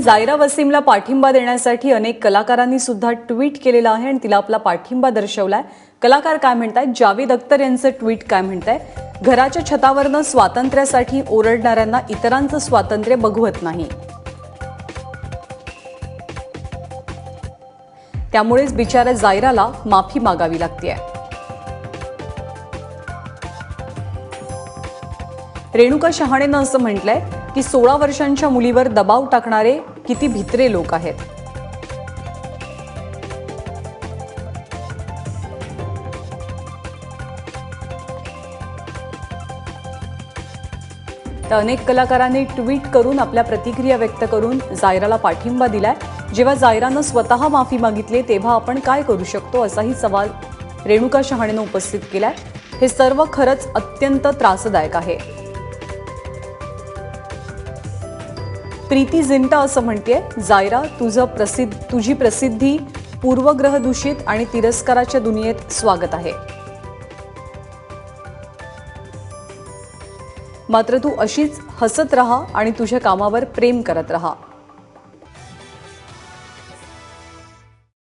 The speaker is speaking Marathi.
दरम्यान जायरा वसीमला पाठिंबा देण्यासाठी अनेक कलाकारांनी सुद्धा ट्विट केलेलं आहे आणि तिला आपला पाठिंबा दर्शवलाय. कलाकार काय म्हणतायत? जावेद अख्तर यांचं ट्विट काय म्हणताय? घराच्या छतावरनं स्वातंत्र्यासाठी ओरडणाऱ्यांना इतरांचं स्वातंत्र्य बघवत नाही. त्यामुळेच बिचाऱ्या जायराला माफी मागावी लागतेय. रेणुका शहाणेनं असं म्हटलंय की सोळा वर्षांच्या मुलीवर दबाव टाकणारे किती भित्रे लोक आहेत? तर अनेक कलाकारांनी ट्विट करून आपल्या प्रतिक्रिया व्यक्त करून जायराला पाठिंबा दिलाय. जेव्हा जायरानं स्वतः माफी मागितली तेव्हा आपण काय करू शकतो असाही सवाल रेणुका शहाणेनं उपस्थित केलाय. हे सर्व खरंच अत्यंत त्रासदायक आहे. प्रीती जिंटा असं म्हणते जायरा तुझं प्रसिद्ध तुझी प्रसिद्धी पूर्वग्रह दूषित आणि तिरस्काराच्या दुनियेत स्वागत आहे. मात्र तू अशीच हसत राहा आणि तुझ्या कामावर प्रेम करत राहा.